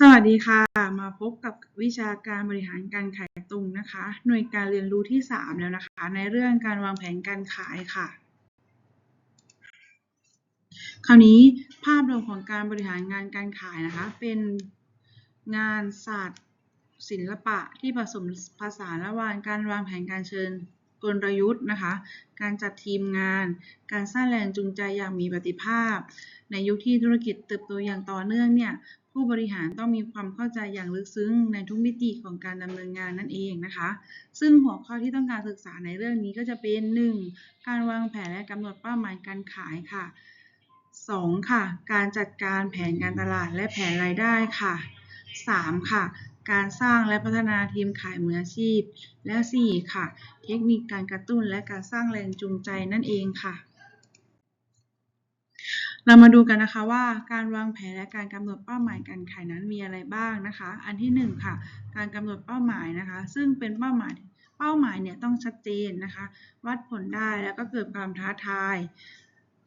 สวัสดีค่ะ มาพบกับวิชาการบริหารการขายตรงนะคะ หน่วยการเรียนรู้ที่ 3 แล้วนะคะ ในเรื่องการวางแผนการขายค่ะ คราวนี้ภาพรวมของการบริหารงานการขายนะคะ เป็นงานศาสตร์ศิลปะที่ผสมผสานระหว่างการวางแผนการเชิญกลยุทธ์นะคะ การจัดทีมงาน การสร้างแรงจูงใจอย่างมีประสิทธิภาพ ในยุคที่ธุรกิจเติบโตอย่างต่อเนื่องเนี่ย ผู้บริหารต้องมีความเข้าใจอย่างลึกซึ้งในทุกมิติของการดำเนินงานนั่นเองนะคะ ซึ่งหัวข้อที่ต้องการศึกษาในเรื่องนี้ก็จะเป็น 1. การวางแผนและกำหนดเป้าหมายการขายค่ะ 2. ค่ะ การจัดการแผนการตลาดและแผนรายได้ค่ะ 3. ค่ะ การสร้างและพัฒนาทีมขายมืออาชีพ และ 4. ค่ะ เทคนิคการกระตุ้นและการสร้างแรงจูงใจนั่นเองค่ะ เรามาดูกันนะคะว่าการวางแผนและการกำหนดเป้าหมายการขายนั้นมีอะไรบ้างนะคะ อันที่หนึ่งค่ะ การกำหนดเป้าหมายนะคะ ซึ่งเป็นเป้าหมายเป้าหมายเนี่ยต้องชัดเจนนะคะ วัดผลได้แล้วก็เกิดความท้าทาย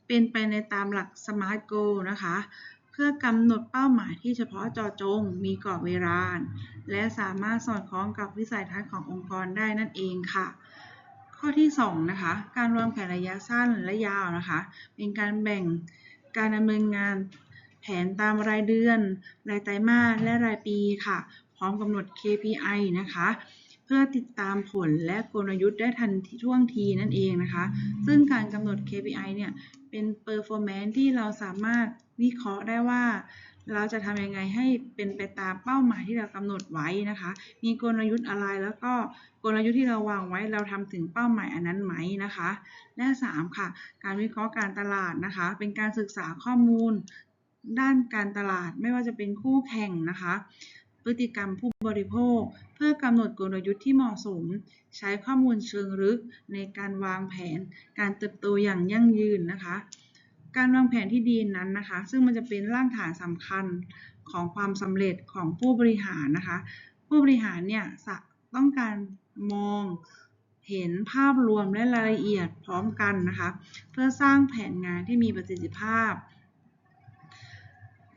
เป็นไปในตามหลัก SMART Goal นะคะ เพื่อกำหนดเป้าหมายที่เฉพาะเจาะจง มีกรอบเวลาและสามารถสอดคล้องกับวิสัยทัศน์ขององค์กรได้นั่นเองค่ะข้อที่2นะคะ การวางแผนระยะสั้นและยาวนะคะ เป็นการแบ่ง การดำเนินงานแผนตามรายเดือน รายไตรมาส และรายปีค่ะ พร้อมกำหนด KPI นะคะ เพื่อติดตามผลและกลยุทธ์ได้ทันท่วงทีนั่นเองนะคะ ซึ่งการกำหนด KPI เนี่ย เป็น performance ที่เราสามารถวิเคราะห์ได้ว่า เราจะทำยังไงให้เป็นไปตามเป้าหมายที่เรากำหนดไว้นะคะ มีกลยุทธ์อะไรแล้วก็กลยุทธ์ที่เราวางไว้เราทำถึงเป้าหมายอันนั้นไหมนะคะ และ 3 ค่ะ การวิเคราะห์การตลาดนะคะ เป็นการศึกษาข้อมูลด้านการตลาดไม่ว่าจะเป็นคู่แข่งนะคะ พฤติกรรมผู้บริโภค เพื่อกำหนดกลยุทธ์ที่เหมาะสม ใช้ข้อมูลเชิงลึกในการวางแผน การเติบโตอย่างยั่งยืนนะคะ การวางแผนที่ดีนั้นนะคะ ซึ่งมันจะเป็นรากฐานสำคัญของความสำเร็จของผู้บริหารนะคะ ผู้บริหารเนี่ยต้องการมองเห็นภาพรวมและรายละเอียดพร้อมกันนะคะ เพื่อสร้างแผนงานที่มีประสิทธิภาพ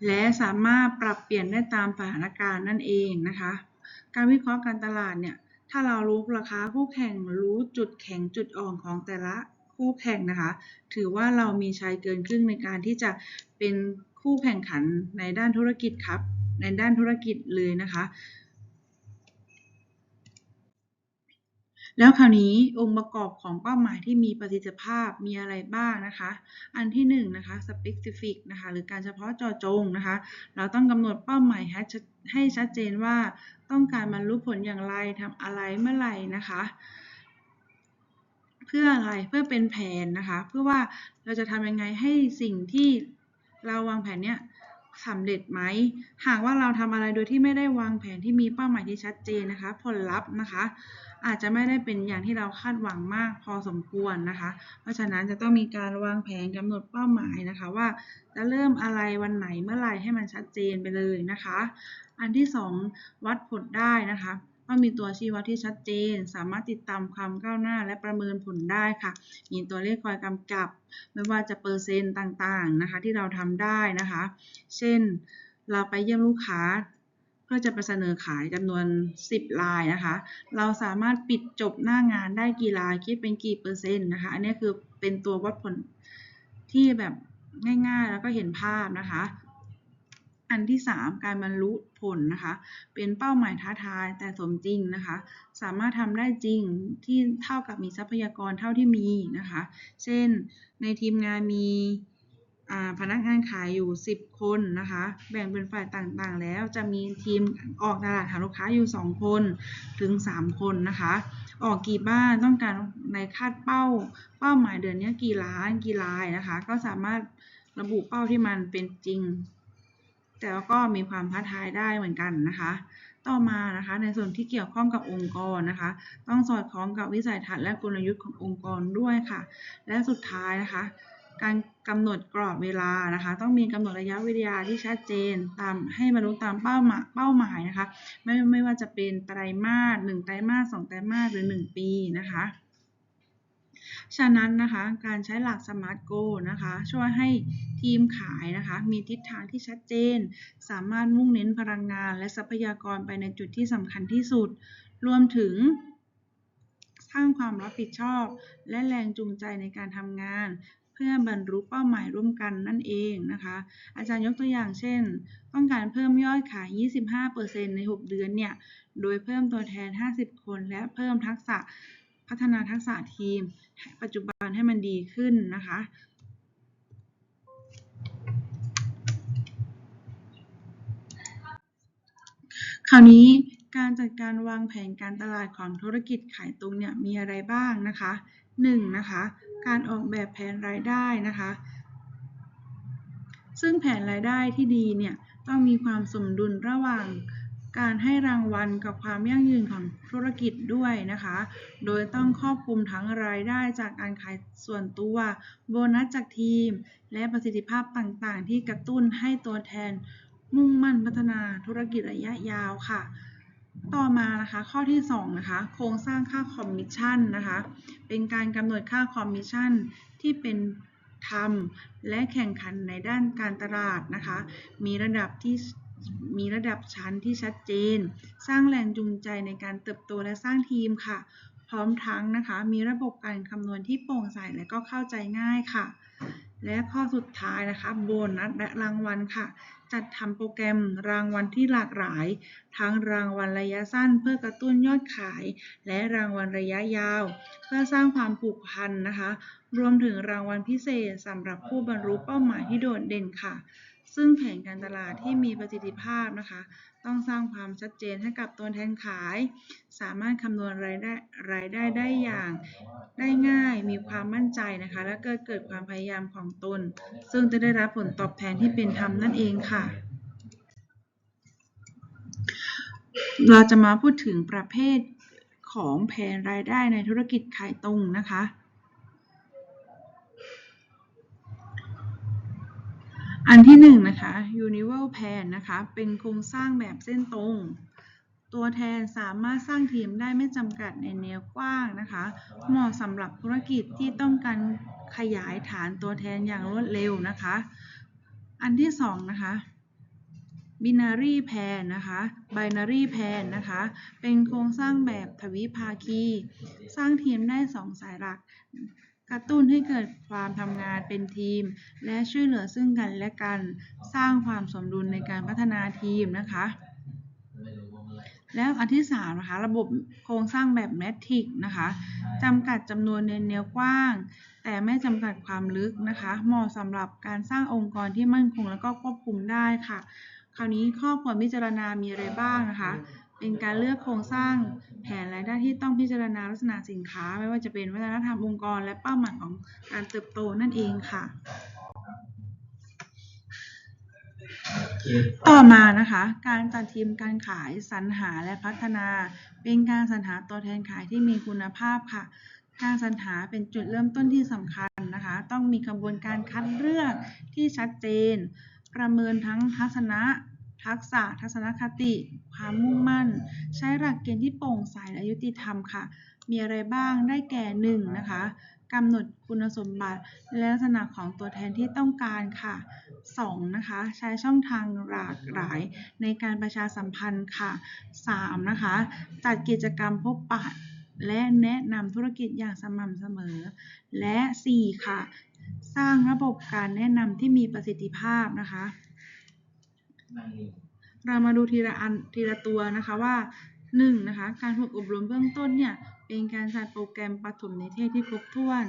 และสามารถปรับเปลี่ยนได้ตามสถานการณ์นั่นเองนะคะ การวิเคราะห์การตลาดเนี่ยถ้าเรารู้ราคาคู่แข่งรู้จุดแข็งจุดอ่อนของแต่ละ คู่แข่งนะคะ ถือว่าเรามีชัยเกินครึ่งในการที่จะเป็นคู่แข่งขันในด้านธุรกิจครับ ในด้านธุรกิจเลยนะคะ แล้วคราวนี้องค์ประกอบของเป้าหมายที่มีประสิทธิภาพมีอะไรบ้างนะคะ อันที่1นงนะคะ specific นะคะ หรือการเฉพาะเจาะจงนะคะ เราต้องกำหนดเป้าหมายให้ชัดเจนว่าต้องการบรรลุผลอย่างไรทำอะไรเมื่อไหร่นะคะ พื่ออะไรเพื่อเป็นแผนนะคะ เพื่อว่าเราจะทำยังไงให้สิ่งที่เราวางแผนเนี้ยสำเร็จไหม หากว่าเราทำอะไรโดยที่ไม่ได้วางแผนที่มีเป้าหมายที่ชัดเจนนะคะ ผลลัพธ์นะคะ อาจจะไม่ได้เป็นอย่างที่เราคาดหวังมากพอสมควรนะคะ เพราะฉะนั้นจะต้องมีการวางแผนกำหนดเป้าหมายนะคะว่า จะเริ่มอะไรวันไหนเมื่อไหร่ให้มันชัดเจนไปเลยนะคะ อันที่ 2 วัดผลได้นะคะ ต้องมีตัวชี้วัดที่ชัดเจน สามารถติดตามความก้าวหน้าและประเมินผลได้ค่ะ มีตัวเลขคอยกำกับ ไม่ว่าจะเปอร์เซ็นต์ต่างๆนะคะ ที่เราทำได้นะคะ เช่นเราไปเยี่ยมลูกค้าเพื่อจะไปเสนอขายจำนวน 10รายนะคะ เราสามารถปิดจบหน้างานได้กี่รายคิดเป็นกี่เปอร์เซ็นต์นะคะ อันนี้คือเป็นตัววัดผลที่แบบง่ายๆ แล้วก็เห็นภาพนะคะ อันที่ 3 การบรรลุผลนะคะ เป็นเป้าหมายท้าทายแต่สมจริงนะคะ สามารถทำได้จริงที่เท่ากับมีทรัพยากรเท่าที่มีนะคะ เช่นในทีมงานมีพนักงานขายอยู่ 10 คนนะคะ แบ่งเป็นฝ่ายต่างๆ แล้วจะมีทีมออกตลาดหาลูกค้าอยู่ 2 คนถึง 3 คนนะคะ ออกกี่บ้านต้องการในคาดเป้า เป้าหมายเดือนนี้กี่ล้านกี่รายนะคะ ก็สามารถระบุเป้าที่มันเป็นจริง แต่ก็มีความท้าทายได้เหมือนกันนะคะ ต่อมานะคะในส่วนที่เกี่ยวข้องกับองค์กรนะคะ ต้องสอดคล้องกับวิสัยทัศน์และกลยุทธ์ขององค์กรด้วยค่ะ และสุดท้ายนะคะ การกำหนดกรอบเวลานะคะ ต้องมีกำหนดระยะเวลาที่ชัดเจนตามให้บรรลุตามเป้าหมายเป้าหมายนะคะ ไม่ไม่ว่าจะเป็นไตรมาสหนึ่งไตรมาสสองไตรมาสหรือหนึ่งปีนะคะ ฉะนั้นนะคะการใช้หลัก SMART Goal นะคะช่วยให้ทีมขายนะคะมีทิศทางที่ชัดเจน สามารถมุ่งเน้นพลังงาน และทรัพยากรไปในจุดที่สำคัญที่สุด รวมถึงสร้างความรับผิดชอบ และแรงจูงใจในการทำงาน เพื่อบรรลุเป้าหมายร่วมกันนั่นเองนะคะ อาจารย์ยกตัวอย่างเช่น ต้องการเพิ่มยอดขาย 25%ใน 6 เดือนเนี่ย โดยเพิ่มตัวแทน 50 คน และเพิ่มทักษะ พัฒนาทักษะทีมปัจจุบันให้มันดีขึ้นนะคะคราวนี้การจัดการวางแผนการตลาดของธุรกิจขายตรงเนี่ยมีอะไรบ้างนะคะ 1. นะคะการออกแบบแผนรายได้นะคะ ซึ่งแผนรายได้ที่ดีเนี่ยต้องมีความสมดุลระหว่าง การให้รางวัลกับความยั่งยืนของธุรกิจด้วยนะคะ โดยต้องครอบคลุมทั้งรายได้จากการขายส่วนตัว โบนัสจากทีม และประสิทธิภาพต่างๆ ที่กระตุ้นให้ตัวแทน มุ่งมั่นพัฒนาธุรกิจระยะยาวค่ะ ต่อมานะคะข้อที่2นะคะโครงสร้างค่าคอมมิชชั่นนะคะเป็นการกำหนดค่าคอมมิชชั่นที่เป็นธรรมและแข่งขันในด้านการตลาดนะคะ มีระดับที่ มีระดับชั้นที่ชัดเจน สร้างแรงจูงใจในการเติบโตและสร้างทีมค่ะ พร้อมทั้งนะคะ มีระบบการคำนวณที่โปร่งใสและก็เข้าใจง่ายค่ะ และข้อสุดท้ายนะคะ โบนัสและรางวัลค่ะ จัดทำโปรแกรมรางวัลที่หลากหลาย ทั้งรางวัลระยะสั้น เพื่อกระตุ้นยอดขาย และรางวัลระยะยาว เพื่อสร้างความผูกพันนะคะ รวมถึงรางวัลพิเศษสำหรับผู้บรรลุเป้าหมายที่โดดเด่นค่ะ ซึ่งแผนการตลาดที่มีประสิทธิภาพนะคะ ต้องสร้างความชัดเจนให้กับตัวแทนขาย สามารถคำนวณรายได้รายได้ได้อย่างได้ง่าย มีความมั่นใจนะคะ และเกิดเกิดความพยายามของตน ซึ่งจะได้รับผลตอบแทนที่เป็นธรรมนั่นเองค่ะเราจะมาพูดถึงประเภทของแผนรายได้ในธุรกิจขายตรงนะคะ อันที่หนึ่งนะคะ Universal Plan นะคะ เป็นโครงสร้างแบบเส้นตรง ตัวแทนสามารถสร้างทีมได้ไม่จำกัดในแนวกว้างนะคะ เหมาะสำหรับธุรกิจที่ต้องการขยายฐานตัวแทนอย่างรวดเร็วนะคะ อันที่สองนะคะ binary plan นะคะ binary plan นะคะ เป็นโครงสร้างแบบทวิภาคี สร้างทีมได้สองสายหลัก กระตุ้นให้เกิดความทำงานเป็นทีม และช่วยเหลือซึ่งกันและกัน สร้างความสมดุลในการพัฒนาทีมนะคะ แล้วอันที่สามนะคะ ระบบโครงสร้างแบบแมทริกนะคะจำกัดจำนวนในแนวกว้าง แต่ไม่จำกัดความลึกนะคะ เหมาะสำหรับการสร้างองค์กรที่มั่นคงแล้วก็ควบคุมได้ค่ะ คราวนี้ข้อควรพิจารณามีอะไรบ้างนะคะ เป็นการเลือกโครงสร้างแผนรายได้ที่ต้องพิจารณาลักษณะสินค้า ไม่ว่าจะเป็นวัฒนธรรมองค์กร และเป้าหมายของการเติบโตนั่นเองค่ะ ต่อมานะคะ การจัดทีมการขายสรรหาและพัฒนา เป็นการสรรหาตัวแทนขายที่มีคุณภาพค่ะการสรรหาเป็นจุดเริ่มต้นที่สำคัญนะคะ ต้องมีกระบวนการคัดเลือกที่ชัดเจน ประเมินทั้งทัศนะ ทักษะ ทัศนคติ ความมุ่งมั่น ใช้หลักเกณฑ์ที่โปร่งใสและยุติธรรมค่ะ มีอะไรบ้างได้แก่หนึ่งนะคะกำหนดคุณสมบัติและลักษณะของตัวแทนที่ต้องการค่ะ 2. นะคะ ใช้ช่องทางหลากหลายในการประชาสัมพันธ์ค่ะ 3. นะคะ จัดกิจกรรมพบปะและแนะนำธุรกิจอย่างสม่ำเสมอ และ 4. ค่ะ สร้างระบบการแนะนำที่มีประสิทธิภาพนะคะ เรามาดูทีละอันทีละตัวนะคะว่า 1. นะคะการฝึกอบรมเบื้องต้นเนี่ยเป็นการจัดโปรแกรมปฐมนิเทศที่ครบถ้วน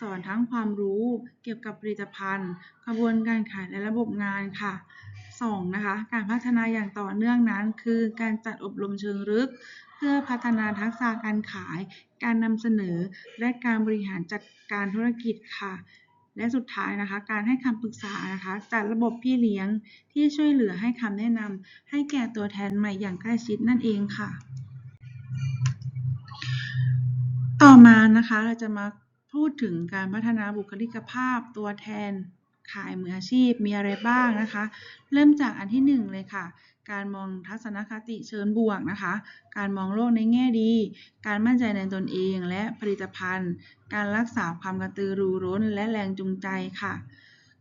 สอนทั้งความรู้เกี่ยวกับผลิตภัณฑ์กระบวนการขายและระบบงานค่ะ 2. นะคะการพัฒนาอย่างต่อเนื่องนั้น คือการจัดอบรมเชิงลึก เพื่อพัฒนาทักษะการขาย การนำเสนอ และการบริหารจัดการธุรกิจค่ะ และสุดท้ายนะคะ การให้คำปรึกษานะคะจัดระบบพี่เลี้ยงที่ช่วยเหลือให้คำแนะนำให้แก่ตัวแทนใหม่อย่างใกล้ชิดนั่นเองค่ะ ต่อมานะคะเราจะมาพูดถึงการพัฒนาบุคลิกภาพตัวแทน ขายมืออาชีพมีอะไรบ้างนะคะ เริ่มจากอันที่หนึ่งเลยค่ะ การมองทัศนคติเชิงบวกนะคะ การมองโลกในแง่ดี การมั่นใจในตนเองและผลิตภัณฑ์ การรักษาความกระตือรือร้นและแรงจูงใจค่ะ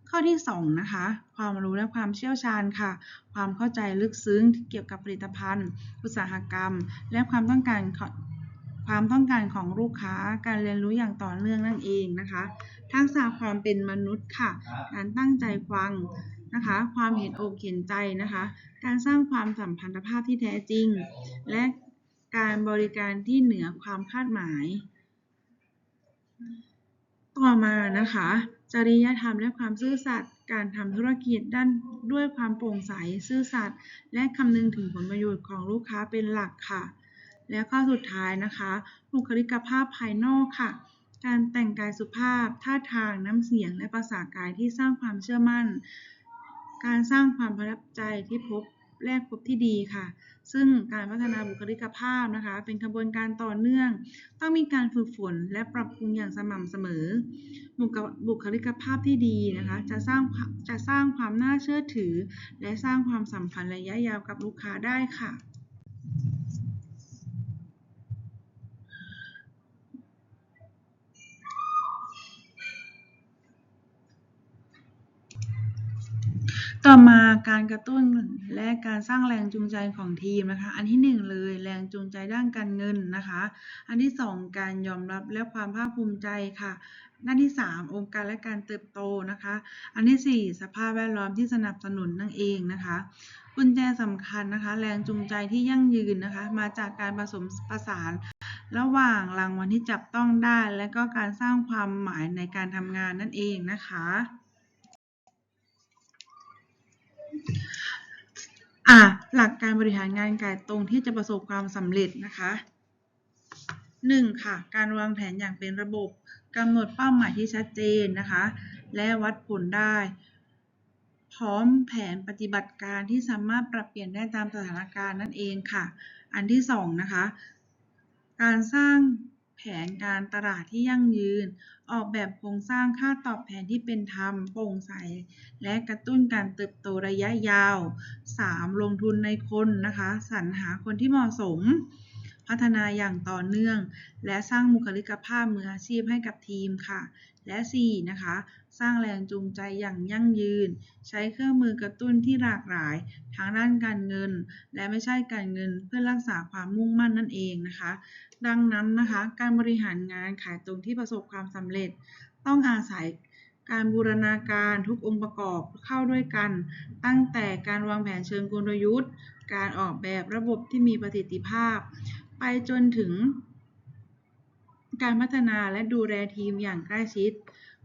ข้อที่ 2 นะคะ ความรู้และความเชี่ยวชาญค่ะ ความเข้าใจลึกซึ้งเกี่ยวกับผลิตภัณฑ์ อุตสาหกรรม และความต้องการ ความต้องการของลูกค้าการเรียนรู้อย่างต่อเนื่องนั่นเองนะคะ ทักษะความเป็นมนุษย์ค่ะ การตั้งใจฟังนะคะ ความเห็นอกเห็นใจนะคะ การสร้างความสัมพันธภาพที่แท้จริง และการบริการที่เหนือความคาดหมาย ต่อมานะคะ จริยธรรมและความซื่อสัตย์การทำธุรกิจด้านด้วยความโปร่งใสซื่อสัตย์และคำนึงถึงผลประโยชน์ของลูกค้าเป็นหลักค่ะ และข้อสุดท้ายนะคะบุคลิกภาพภายนอกค่ะ การแต่งกายสุภาพ ท่าทางน้ำเสียง และภาษากายที่สร้างความเชื่อมั่น การสร้างความประทับใจที่พบแรกพบที่ดีค่ะ ซึ่งการพัฒนาบุคลิกภาพนะคะ เป็นกระบวนการต่อเนื่อง ต้องมีการฝึกฝนและปรับปรุงอย่างสม่ำเสมอ บุคบุคลิกภาพที่ดีนะคะ จะสร้างจะสร้างความน่าเชื่อถือ และสร้างความสัมพันธ์ระยะยาวกับลูกค้าได้ค่ะ ต่อมาการกระตุ้นและการสร้างแรงจูงใจของทีมนะคะ อันที่หนึ่งเลยแรงจูงใจด้านการเงินนะคะ อันที่สองการยอมรับและความภาคภูมิใจค่ะด้านที่สามองค์การและการเติบโตนะคะ อันที่สี่สภาพแวดล้อมที่สนับสนุนนั่นเองนะคะกุญแจสำคัญนะคะ แรงจูงใจที่ยั่งยืนนะคะ มาจากการผสมประสานระหว่างรางวัลที่จับต้องได้ และก็การสร้างความหมายในการทำงานนั่นเองนะคะ อะหลักการบริหารงานการตรงที่จะประสบความสำเร็จนะคะ 1. ค่ะ การวางแผนอย่างเป็นระบบกำหนดเป้าหมายที่ชัดเจนนะคะ และวัดผลได้ พร้อมแผนปฏิบัติการที่สามารถปรับเปลี่ยนได้ตามสถานการณ์นั่นเองค่ะ อันที่ 2 นะคะ การสร้าง แผนการตลาดที่ยั่งยืน ออกแบบโครงสร้างค่าตอบแทนที่เป็นธรรม โปร่งใส และกระตุ้นการเติบโตระยะยาว 3. ลงทุนในคนนะคะ สรรหาคนที่เหมาะสม พัฒนาอย่างต่อเนื่อง และสร้างบุคลิกภาพมืออาชีพให้กับทีมค่ะ และ 4. นะคะ สร้างแรงจูงใจอย่างยั่งยืน ใช้เครื่องมือกระตุ้นที่หลากหลายทางด้านการเงิน และไม่ใช่การเงินเพื่อรักษาความมุ่งมั่นนั่นเองนะคะ ดังนั้นนะคะ การบริหารงานขายตรงที่ประสบความสำเร็จ ต้องอาศัยการบูรณาการทุกองค์ประกอบเข้าด้วยกัน ตั้งแต่การวางแผนเชิงกลยุทธ์ การออกแบบระบบที่มีประสิทธิภาพ ไปจนถึงการพัฒนาและดูแลทีมอย่างใกล้ชิด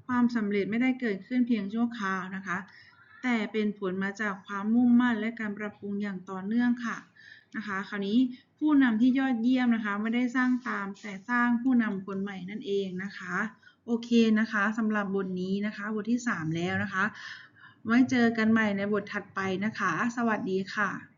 ความสำเร็จไม่ได้เกิดขึ้นเพียงชั่วคราวนะคะ แต่เป็นผลมาจากความมุ่งมั่นและการปรับปรุงอย่างต่อเนื่องค่ะนะคะ คราวนี้ผู้นำที่ยอดเยี่ยมนะคะไม่ได้สร้างตามแต่สร้างผู้นำคนใหม่นั่นเองนะคะ โอเคนะคะสำหรับบทนี้นะคะบทที่ 3 แล้วนะคะ ไว้เจอกันใหม่ในบทถัดไปนะคะ สวัสดีค่ะ